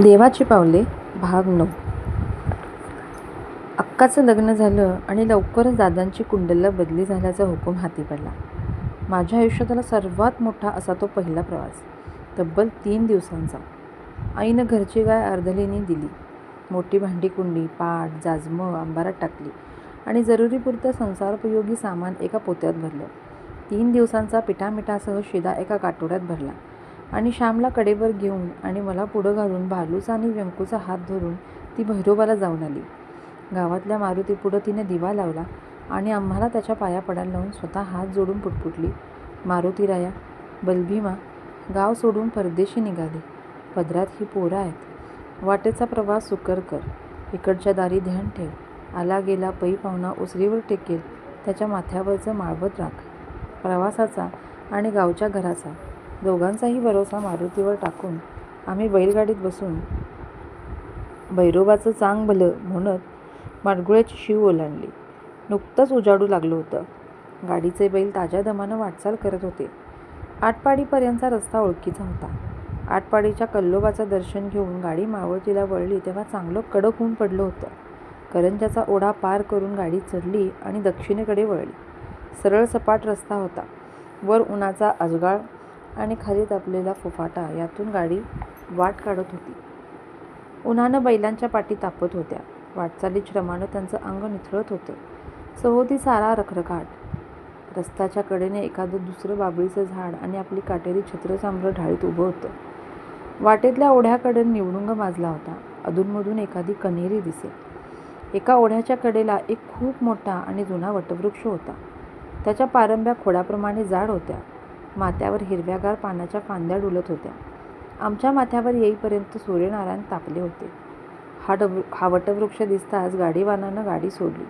देवाची पावले भाग नऊ. अक्काचं लग्न झालं आणि लवकरच दादांची कुंडलला बदली झाल्याचा हुकूम हाती पडला. माझ्या आयुष्यातला सर्वात मोठा असा तो पहिला प्रवास. तब्बल तीन दिवसांचा. आईनं घरची गाय अर्धलीनी दिली. मोठी भांडी कुंडी पाट जाजमं अंबारात टाकली आणि जरुरीपुरतं संसारोपयोगी सामान एका पोत्यात भरलं. तीन दिवसांचा पिठामिठासह शिदा एका काटोऱ्यात भरला. आणि श्यामला कडेवर घेऊन आणि मला पुढं घालून भालूचा आणि व्यंकूचा हात धरून ती भैरोबाला जाऊन आली. गावातल्या मारुती पुढं तिने दिवा लावला आणि आम्हाला त्याच्या पाया पडायला लावून स्वतः हात जोडून पुटपुटली. मारुतीराया बलभीमा गाव सोडून परदेशी निघाली. पदरात ही पोरं आहेत. वाटेचा प्रवास सुकर कर. इकडच्या दारी ध्यान ठेव. आला गेला पै पाहुणा उसरीवर टेकेल. त्याच्या माथ्यावरचं माळवत राख. प्रवासाचा आणि गावच्या घराचा. दोघांचाही भरोसा मारुतीवर टाकून आम्ही बैलगाडीत बसून भैरोबाचं चांग भलं म्हणत माडगुळ्याची शिव ओलांडली. नुकतंच उजाडू लागलं होतं. गाडीचे बैल ताज्या दमानं वाटचाल करत होते. आटपाडीपर्यंतचा रस्ता ओळखीचा होता. आटपाडीच्या कल्लोबाचं दर्शन घेऊन गाडी मावळतीला वळली तेव्हा चांगलं कडक होऊन पडलं होतं. करंजाचा ओढा पार करून गाडी चढली आणि दक्षिणेकडे वळली. सरळ सपाट रस्ता होता. वर उन्हाचा अजगाळ आणि खाली तापलेला फुफाटा यातून गाडी वाट काढत होती. उन्हानं बैलांच्या पाठी तापत होत्या. वाटचाली श्रमानं त्यांचं अंग निथळत होतं. सभोवती सारा रखरखाट. रस्त्याच्या कडेने एखादं दुसरं बाबळीचं झाड आणि आपली काटेरी छत्रसांब्र ढाळीत उभं होतं. वाटेतल्या ओढ्याकडे निवडुंग माजला होता. अधूनमधून एखादी कन्हेरी दिसे एका ओढ्याच्या कडेला एक खूप मोठा आणि जुना वटवृक्ष होता. त्याच्या पारंब्या खोडाप्रमाणे जाड होत्या. माथ्यावर हिरव्यागार पानाच्या फांद्या डुलत होत्या. आमच्या माथ्यावर येईपर्यंत सूर्यनारायण तापले होते. हा डब हा वटवृक्ष दिसताच गाडीवानानं गाडी सोडली.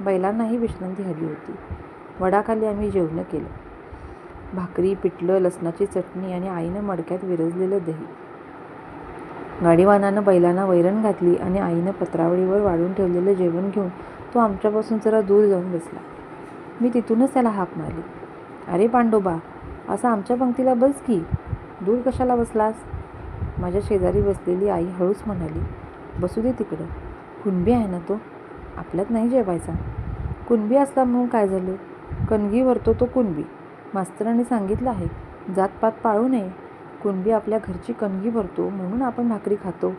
बैलांनाही विश्रांती हवी होती. वडाखाली आम्ही जेवणं केलं. भाकरी पिठलं लसणाची चटणी आणि आईनं मडक्यात विरजलेलं दही. गाडीवानानं बैलांना वैरण घातली आणि आईनं पत्रावळीवर वाढून ठेवलेलं जेवण घेऊन तो आमच्यापासून जरा दूर जाऊन बसला. मी तिथूनच त्याला हाक मारली. अरे पांडोबा असं आमच्या पंक्तीला बस की दूर कशाला बसलास? माझ्या शेजारी बसलेली आई हळूच म्हणाली बसू दे तिकडं. कुणबी आहे ना तो? आपल्यात नाही जेवायचा. कुणबी असला म्हणून काय झालं? कणगी भरतो तो कुणबी. मास्तरांनी सांगितलं आहे जातपात पाळू नये. कुणबी आपल्या घरची कणगी भरतो म्हणून आपण भाकरी खातो.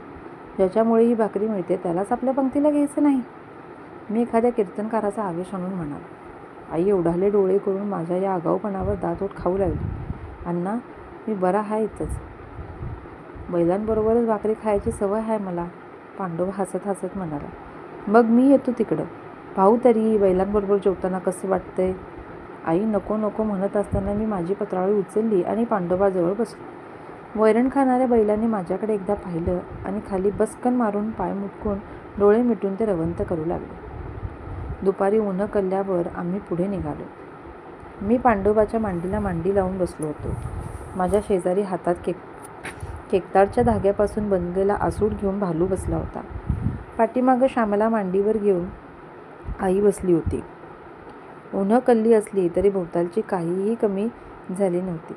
ज्याच्यामुळे ही भाकरी मिळते त्यालाच आपल्या पंक्तीला घ्यायचं नाही. मी एखाद्या कीर्तनकाराचा आवेश आणून म्हणाल. आई एवढाले डोळे करून माझ्या या आगाऊपणावर दातोट खाऊ लागली. अण्णा मी बरा आहे इथंच. बैलांबरोबरच भाकरी खायची सवय आहे मला पांडव हसत हसत म्हणाला. मग मी येतो तिकडं. भाऊ तरी बैलांबरोबर जेवताना कसं वाटतंय. आई नको नको म्हणत असताना मी माझी पत्रावळी उचलली आणि पांडोबाजवळ बसलो. वैरण खाणाऱ्या बैलांनी माझ्याकडे एकदा पाहिलं आणि खाली बसकन मारून पाय मुटकून डोळे मिटून ते रवंत करू लागले. दुपारी ऊन कल्ल्यावर आम्ही पुढे निघालो. मी पांडोबाच्या मांडीला मांडी लावून बसलो होतो. माझ्या शेजारी हातात केक केकताडच्या धाग्यापासून बनलेला आसूड घेऊन भालू बसला होता. पाठीमागं श्यामला मांडीवर घेऊन आई बसली होती. उन्हं कल्ली असली तरी भोवतालची काहीही कमी झाली नव्हती.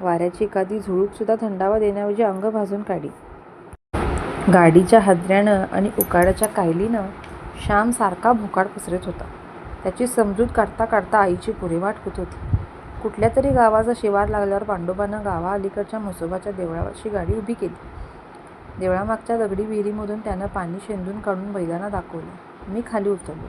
वाऱ्याची एखादी झुळूकसुद्धा थंडावा देण्याऐवजी अंग भाजून काढी गाडीच्या हादऱ्यानं आणि उकाड्याच्या कायलीनं श्याम सारखा भोकाड पसरत होता. त्याची समजूत काढता काढता आईची पुरेवाट होत होती. कुठल्या तरी गावाचा शिवार लागल्यावर पांडोबानं गावा अलीकडच्या म्हसोबाच्या देवळावरची गाडी उभी केली. देवळामागच्या दगडी विहिरीमधून त्यानं पाणी शेंदून काढून बैलांना दाखवलं. मी खाली उतरलो.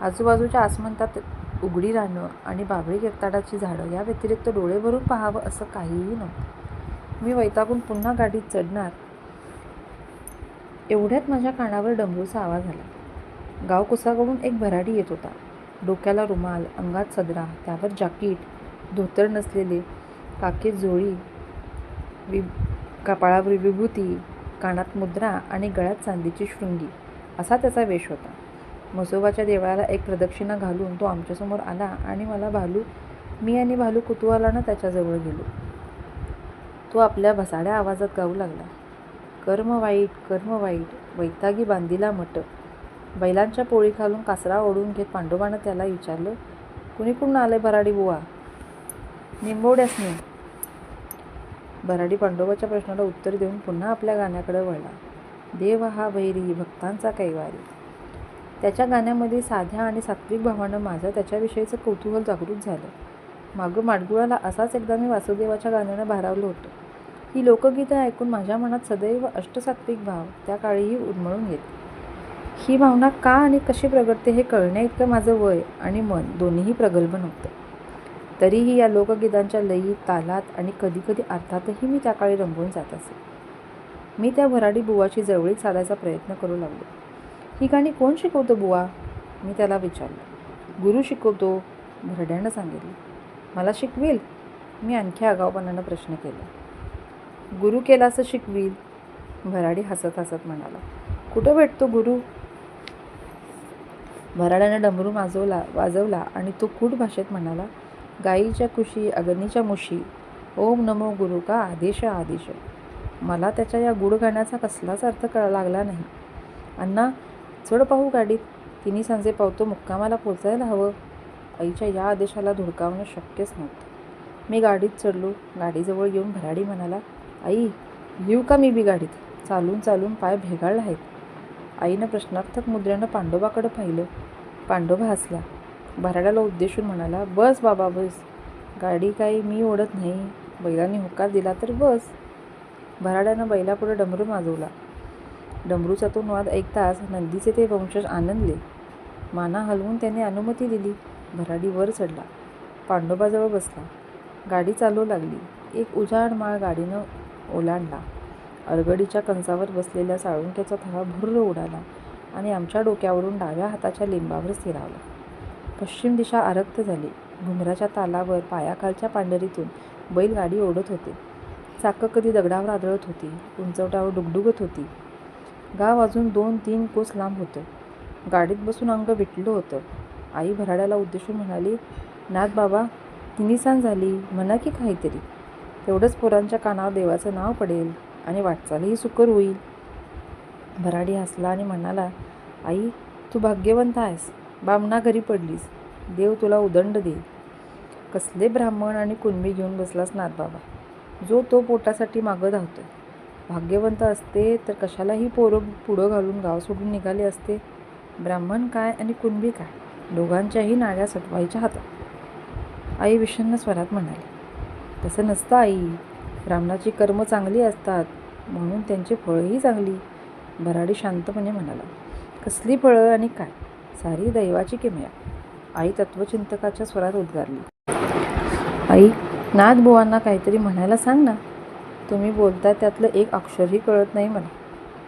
आजूबाजूच्या आसमंतात उघडी राहणं आणि बाबळी केकताडाची झाडं या व्यतिरिक्त डोळे भरून पाहावं असं काहीही नव्हतं. मी वैतागून पुन्हा गाडीत चढणार. एवढ्यात माझ्या कानावर डमरूचा आवाज आला. गावकुसाकडून एक भराडी येत होता. डोक्याला रुमाल अंगात सदरा त्यावर जाकीट धोतर नसलेले काके जोळी वि कपाळावर विभूती कानात मुद्रा आणि गळ्यात चांदीची शृंगी असा त्याचा वेश होता. मसोबाच्या देवळाला एक प्रदक्षिणा घालून तो आमच्यासमोर आला आणि मला भालू मी आणि भालू कुतूहलानं त्याच्याजवळ गेलो. तो आपल्या भसाड्या आवाजात गाऊ लागला. कर्म वाईट कर्म वाईट वैतागी बांधीला मट बैलांच्या पोळी खालून कासरा ओढून घेत पांडोबानं त्याला विचारलं कुणी कुणी आलंय भराडी बुवा? निंबवड्यासने भराडी पांडोबाच्या प्रश्नाला उत्तर देऊन पुन्हा आपल्या गाण्याकडे वळला. देव हा वैरी भक्तांचा कैवारी. त्याच्या गाण्यामध्ये साध्या आणि सात्विक भावानं माझं त्याच्याविषयीचं कौतूहल जागृत झालं. मागं माडगुळाला असाच एकदा मी वासुदेवाच्या गाण्यानं भारावलं होतं. ही लोकगीतं ऐकून माझ्या मनात सदैव अष्टसात्विक भाव त्या काळीही उन्मळून येत ही भावना का आणि कशी प्रगटते हे कळण्याइतकं माझं वय आणि मन दोन्हीही प्रगल्भ नव्हतं. तरीही या लोकगीतांच्या लयी तालात आणि कधीकधी अर्थातही मी त्या काळी रंगून जात असे. मी त्या भराडी बुवाची जवळीक साधायचा प्रयत्न करू लागलो. ही गाणी कोण शिकवतो बुवा? मी त्याला विचारलं. गुरु शिकवतो भरड्यानं सांगितलं. मला शिकवेल? मी आणखी आगाऊपणानं प्रश्न केला. गुरु केला असं शिकवील? भराडी हसत हसत म्हणाला. कुठं भेटतो गुरु? भराड्यानं डमरू माजवला वाजवला आणि तो कूट भाषेत म्हणाला गाईच्या कुशी अग्नीच्या मुशी ओम नमो गुरु का आदेश आदेश. मला त्याच्या या गुड गाण्याचा कसलाच अर्थ कळा लागला नाही. अण्णा चढ पाहू गाडीत. तिन्ही सांजे पावतो मुक्कामाला पोचायला हवं. आईच्या या आदेशाला धुडकावणं शक्यच नव्हतं. मी गाडीत चढलो. गाडीजवळ येऊन भराडी म्हणाला आई येऊ का मी बी गाडीत? चालून चालून पाय भेगाळला आहेत. आईनं प्रश्नार्थक मुद्रेनं पांडोबाकडं पाहिलं. पांडोबा हसला. भराड्याला उद्देशून म्हणाला बस बाबा बस. गाडी काही मी ओढत नाही. बैलांनी होकार दिला तर बस. भराड्यानं बैलापुढे डमरू माजवला. डमरूचा तो वाद ऐकताच नंदीचे ते वंशज आनंदले. माना हलवून त्याने अनुमती दिली. भराडी वर चढला. पांडोबाजवळ बसला. गाडी चालू लागली. एक उजाड माळ गाडीनं ओलांडला. अरगडीच्या कंचावर बसलेल्या साळुंक्याचा थवा भुर्र उडाला आणि आमच्या डोक्यावरून डाव्या हाताच्या लिंबावर स्थिरावला. पश्चिम दिशा आरक्त झाली. घुंगराच्या तालावर पायाखालच्या पांढरीतून बैलगाडी ओढत होते. चाकं कधी दगडावर आदळत होती. उंचवट्यावर डुगडुगत होती. गाव अजून दोन तीन कोस लांब होतं. गाडीत बसून अंग विटलं होतं. आई भराड्याला उद्देशून म्हणाली नाथ बाबा तिन्ही झाली. म्हणा की काहीतरी. तेवढंच पोरांच्या कानावर देवाचं नाव पडेल. आणि वाटचालही सुकर होईल. भराडी हसला आणि म्हणाला आई तू भाग्यवंत आहेस. बामणा घरी पडलीस. देव तुला उदंड देईल. कसले ब्राह्मण आणि कुणबी घेऊन बसलास नाथ बाबा? जो तो पोटासाठी मागं धावतो भाग्यवंत असते तर कशालाही पोरं पुढं घालून गाव सोडून निघाले असते. ब्राह्मण काय आणि कुणबी काय? दोघांच्याही नाड्या सटवायच्या हातात. आई विषण्ण स्वरात म्हणाली तसं नसतं आई. ब्राह्मणाची कर्म चांगली असतात म्हणून त्यांची फळंही चांगली. भराडी शांतपणे म्हणाला कसली फळं आणि काय? सारी दैवाची किमया. आई तत्वचिंतकाच्या स्वरात उद्गारली. आई नाथबुवांना काहीतरी म्हणायला सांग ना. तुम्ही बोलता त्यातलं एक अक्षरही कळत नाही मला.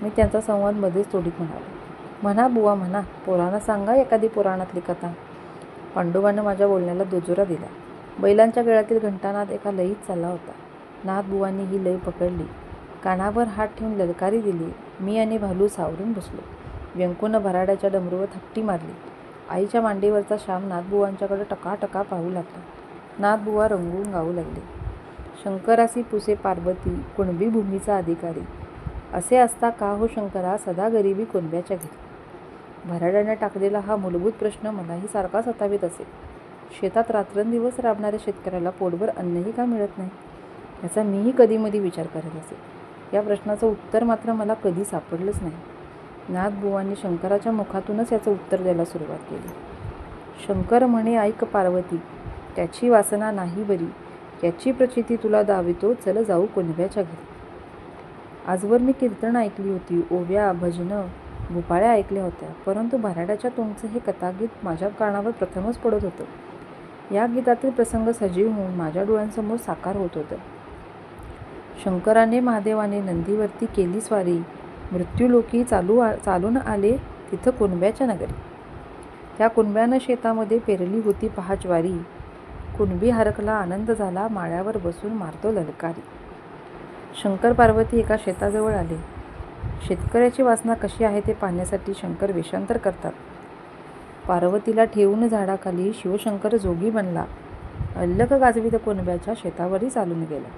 मी त्यांचा संवाद मध्येच तोडीत म्हणालो. म्हणा बुवा म्हणा. पोरांना सांगा एखादी पुराणातली कथा. पांडुबानं माझ्या बोलण्याला दुजोरा दिला. बैलांच्या गळ्यातील घंटानाद एका लईत चालला होता. नाथबुवांनी ही लय पकडली. कानावर हात ठेवून ललकारी दिली. मी आणि भालू सावरून बसलो. व्यंकूनं भराड्याच्या डमरूवर थपटी मारली. आईच्या मांडीवरचा श्याम नाथबुवांच्याकडे टकाटका पाहू लागला. नाथबुवा रंगून गाऊ लागले. शंकरासी पुसे पार्वती कुणबी भूमीचा अधिकारी. असे असता का हो शंकरा सदा गरिबी कुणब्याच्या घरी? भराड्याने टाकलेला हा मूलभूत प्रश्न मलाही सारखा सतावीत असे. शेतात रात्रंदिवस राबणाऱ्या शेतकऱ्याला पोटभर अन्नही का मिळत नाही? याचा मीही कधीमधी विचार करत असे या प्रश्नाचं उत्तर मात्र मला कधी सापडलंच नाही. नाथबुवांनी शंकराच्या मुखातूनच याचं उत्तर द्यायला सुरुवात केली. शंकर म्हणे ऐक पार्वती त्याची वासना नाही बरी. याची प्रचिती तुला दावितो चल जाऊ कुणब्याच्या घरी. आजवर मी कीर्तन ऐकली होती ओव्या भजनं भोपाळ्या ऐकल्या होत्या. परंतु भराड्याच्या तुमचं हे कथागीत माझ्या कानावर प्रथमच पडत होतं. या गीतातील प्रसंग सजीव होऊन माझ्या डोळ्यांसमोर साकार होत होतं. शंकराने महादेवाने नंदीवरती केली स्वारी. मृत्यूलोकी चालू आ चालून आले तिथं कुणब्याच्या नगरी. त्या कुणब्यानं शेतामध्ये पेरली होती पहा ज्वारी कुणबी हरकला आनंद झाला माळ्यावर बसून मारतो ललकारी. शंकर पार्वती एका शेताजवळ आले. शेतकऱ्याची वासना कशी आहे ते पाहण्यासाठी शंकर वेषांतर करतात. पार्वतीला ठेवून झाडाखाली शिवशंकर जोगी बनला. अल्लक गाजवीत कुणब्याच्या शेतावरही चालून गेला.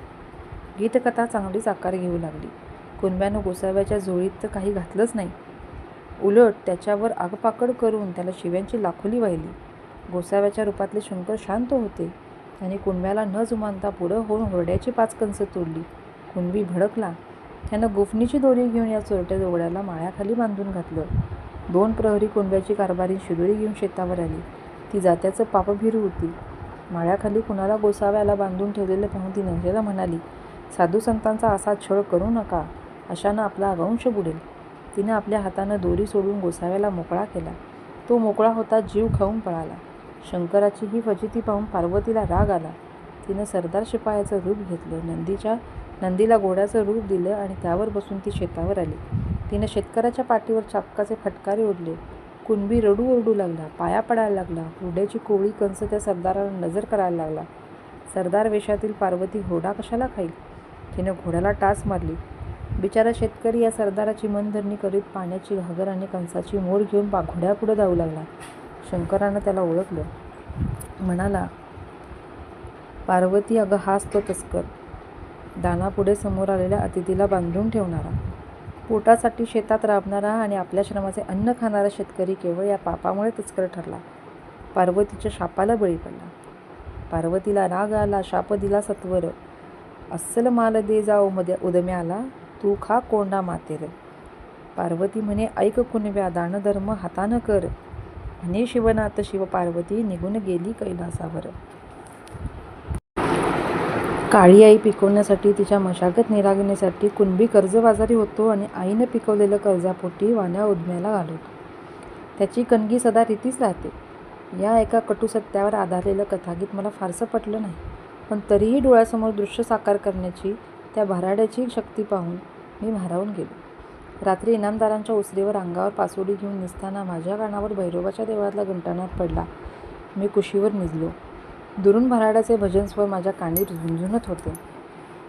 गीतकथा चांगलीच आकार घेऊ लागली. कुणब्यानं गोसाव्याच्या झोळीत तर काही घातलंच नाही. उलट त्याच्यावर आगपाकड करून त्याला शिव्यांची लाखोली वाहिली. गोसाव्याच्या रूपातले शंकर शांत होते त्याने कुणब्याला न जुमानता पुढं होऊन होरड्याची पाच कंस तोडली. कुणबी भडकला. त्यानं गोफणीची दोरी घेऊन या चोरट्या जोगड्याला माळ्याखाली बांधून घातलं. दोन प्रहरी कुणब्याची कारभारी शिदोरी घेऊन शेतावर आली. ती जात्याचं पापभिरू होती. माळ्याखाली कुणाला गोसाव्याला बांधून ठेवलेलं पाहून ती नवऱ्याला म्हणाली साधू संतांचा असा छळ करू नका अशानं आपला वंश बुडेल. तिनं आपल्या हातानं दोरी सोडून गोसाव्याला मोकळा केला. तो मोकळा होता जीव खाऊन पळाला. शंकराची ही फजिती पाहून पार्वतीला राग आला. तिनं सरदार शिपायाचं रूप घेतलं नंदीच्या नंदीला घोड्याचं रूप दिलं आणि त्यावर बसून ती शेतावर आली. तिनं शेतकऱ्याच्या पाठीवर चापकाचे फटकारे ओढले. कुणबी रडू ओरडू लागला पाया पडायला लागला हुरड्याची कोवळी कंस त्या सरदाराला नजर करायला लागला. सरदार वेशातील पार्वती घोडा कशाला खाईल? तिने घोड्याला टाच मारली. बिचारा शेतकरी या सरदाराची मनधरणी करीत पाण्याची घागर आणि कंसाची मोर घेऊन पा घोड्यापुढं धावू लागला. शंकरानं त्याला ओळखलं. म्हणाला पार्वती अगं हाच तो तस्कर. दानापुढे समोर आलेल्या अतिथीला बांधून ठेवणारा. पोटासाठी शेतात राबणारा आणि आपल्या श्रमाचे अन्न खाणारा शेतकरी केवळ या पापामुळे तस्कर ठरला. पार्वतीच्या शापाला बळी पडला. पार्वतीला राग आला शाप दिला सत्वर. अस्सल माल दे जा उमद्या उदम्याला. तू खा कोंडा मातेर. पार्वती म्हणे ऐक कुणव्या दानधर्म हातानं कर. म्हणे शिवनाथ शिव पार्वती निघून गेली कैलासावर. काळी आई पिकवण्यासाठी तिच्या मशागत निरागण्यासाठी कुणबी कर्जबाजारी होतो आणि आईनं पिकवलेलं कर्जापोटी वाण्या उद्म्याला घालवतो त्याची कणगी सदा रीतीच राहते. या एका कटू सत्यावर आधारलेलं कथागीत मला फारसं पटलं नाही. पण तरीही डोळ्यासमोर दृश्य साकार करण्याची त्या भराड्याची शक्ती पाहून मी भारावून गेलो. रात्री इनामदारांच्या उसरीवर अंगावर पासोडी घेऊन निसताना माझ्या कानावर भैरोबाच्या देवळातला घंटानाद पडला. मी कुशीवर निजलो. दुरून भराड्याचे भजन स्वर माझ्या कानी झुंझुनत होते.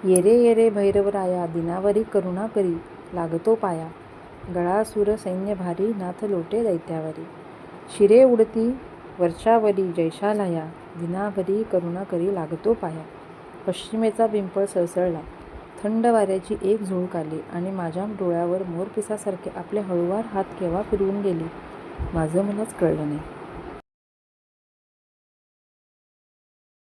येरे येरे भैरवराया दिनावरी करुणा करी लागतो पाया. गळा सुर सैन्य भारी नाथ लोटे दैत्यावरी. शिरे उडती वर्षावरी जैशालया. दिनाभरी करुणा करी लागतो पाया. पश्चिमेचा पिंपळ सळसळला. थंड वाऱ्याची एक झुळूक आली आणि माझ्या डोळ्यावर मोरपिसासारखे आपले हळूवार हात केव्हा फिरवून गेले? माझं मलाच कळलं नाही.